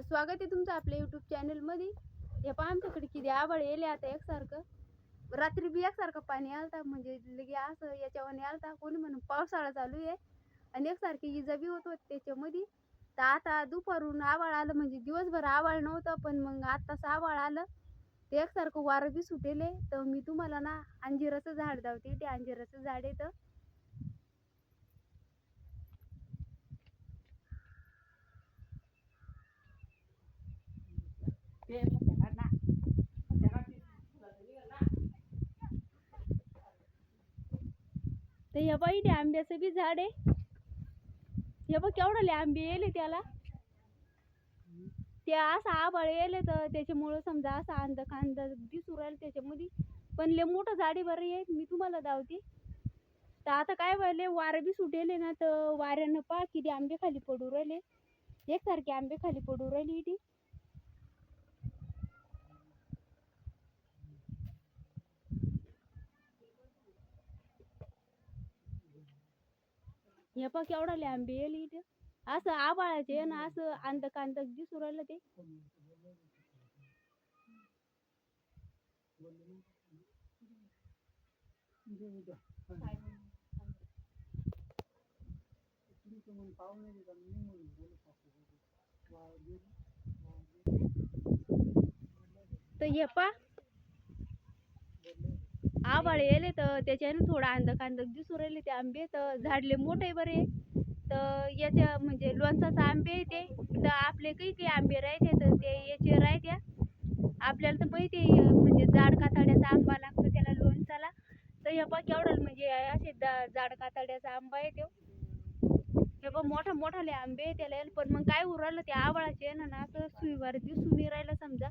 तर स्वागत आहे तुमचं आपल्या युट्यूब चॅनलमध्ये हे पहा आमच्याकडे किती आभाळ येले आता एकसारखं. रात्री बी एकसारखं पाणी आलता म्हणजे लगे असं याच्यावर आलता. कोणी म्हणून पावसाळा चालू आहे. आणि एकसारखी इजा बी होत होती त्याच्यामध्ये. तर आता दुपारून आभाळ आलं म्हणजे दिवसभर आभाळ नव्हतं पण मग आत्ताच आभाळ आलं. ते एकसारखं वारं बी सुटेले. तर मी तुम्हाला ना अंजिराचं झाड दावते. ते अंजिराचं झाड आहे तर तर हे बाई ते आंब्याचं बी झाड आहे. हे बघ केवढं आंबे येले त्याला. ते असं आबाळ येले तर त्याच्यामुळं समजा असं अंध कांद दिसू राहिलं त्याच्यामध्ये. पण लय मोठं झाडे बरं आहे मी तुम्हाला दावते. तर आता काय व्हायले वारं बी सुटेले ना तर वाऱ्यानं पहा किती आंबे खाली पडू राहिले. एकसारखे आंबे खाली पडू राहिले इथे. हे पा केवढाले आंबे येईल इथे. असं आबाळाचे आहे ना असं अंधक अंधक दिसू राहिलं ते. तर हे पा आबाळ येले तर त्याच्याने थोडा अंधक अंधक दिसू राहिले ते आंबे. तर झाडले मोठे बरे. तर याच्या म्हणजे लोणचाचा आंबे आहे ते. तर आपले काही काही आंबे राहते तर ते याचे राहत्या आपल्याला तर माहिती आहे म्हणजे जाड कातड्याचा आंबा लागतो त्याला लोणचाला. तर हे बघ केवढा म्हणजे असे जा- जाड कातड्याचा आंबा आहे तो. हे बघ मोठा मोठाले आंबे आहे त्याला. पण मग काय उरालं ते आबाळाचे आहे ना असं सुईवार दिसून राहिलं समजा.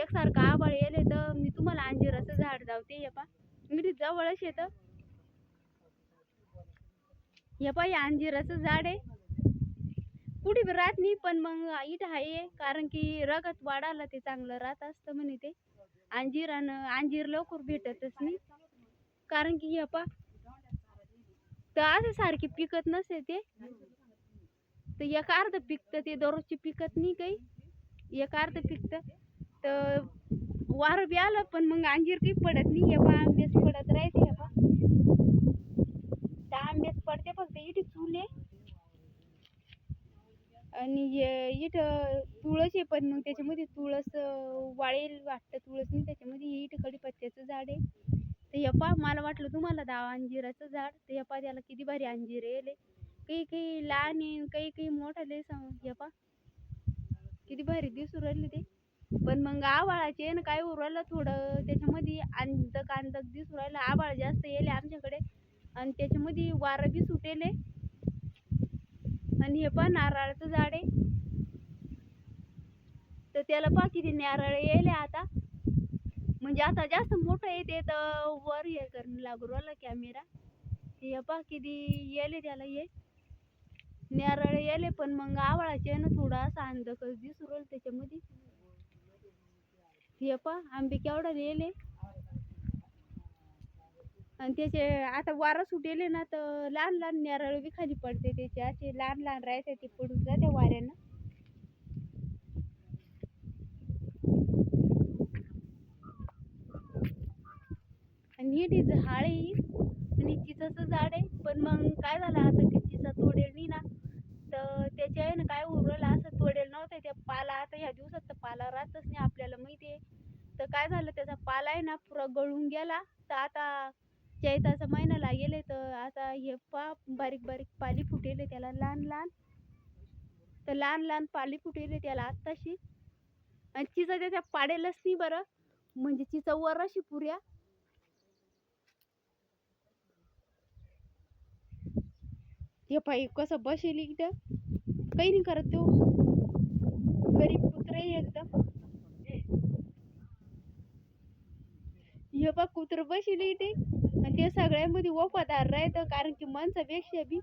एकसारखं आबाळ येले तर मी तुम्हाला अंजिराचं झाड दावते हे पा. मी जवळच येतं. हे पा हे अंजिराचं झाड आहे. कुठे बी राहत नाही पण मग इथं आहे. कारण की रगत वाढायला ते चांगलं राहत असतं म्हणे ते. अंजीर आणि अंजीर लवकर भेटतच नाही. कारण की हे पा तर असं सारखी पिकत नसते ते. तर एक अर्ध पिकतं ते दररोजची पिकत नाही काही. एक अर्ध पिकतं. तर वारं बी आलं पण मग अंजीर काही पडत नाही. हे पा आंबेच पडत राहते हे पा त्या आंबेच पडते फक्त इथे चुले. आणि हे इथं तुळस आहे पण मग त्याच्यामध्ये तुळस वाळेल वाटतं तुळस नाही त्याच्यामध्ये हे इथं कडीपत्त्याचं झाड आहे. तर हे पा मला वाटलं तुम्हाला दावा अंजिराचं झाड. तर हे पा त्याला किती भारी अंजीर येले काही काही लहान आहे काही काही मोठाले सम हे पा किती भारी दिसू राहिले ते. पण मग आभाळाचे ना काय उरलं थोडं त्याच्यामध्ये अंधक अंधक दिसू राहिलं आभाळ जास्त येले आमच्याकडे. आणि त्याच्यामध्ये वारं बी सुटेले. आणि हे पण नारळाचं झाड आहे. तर त्याला पहा किती नारळ येले आता. म्हणजे आता जास्त मोठं येते तर वर हे करणं लागू राहिलं कॅमेरा हे पहा किती येले त्याला ये नारळ येले पण मग आवळाचे ना थोडा असा अंधकच दिसू राहिलं त्याच्यामध्ये. हे पहा आंबे केवढा येले आणि त्याचे आता वारा सुटेले ना तर लहान लहान नारळ बी खाली पडते त्याचे. असे लहान लहान राहते ते पडून जाते वाऱ्यानं. आणि हे ती झाड आहे आणि चिचाचं झाड आहे. पण मग काय झालं आता ते चिचा तोडेल नाही ना तर त्याच्या आहे ना काय उरलं असं तोडेल नव्हतं त्या पाला आता ह्या दिवसात तर पाला राहतच नाही आपल्याला माहिती आहे तर काय झालं? त्याचा पाला आहे ना पुरा गळून गेला. तर आता चैताचा महिना लागेल तर आता हे पा बारीक बारीक पाली फुटेले त्याला लहान लहान. तर लहान लहान पाली फुटेले त्याला आत्ताशी. आणि चिचा त्याच्या पाडेलच नाही बरं. म्हणजे चिचा वर अशी पुऱ्या. हे पाई कसं बसेल इथं? काही नाही करत तो. गरीब कुत्र एकदम. हे बघ कुत्र बसेल इथे. आणि ते सगळ्यामध्ये वफादार राहतं. कारण की माणसापेक्षा बी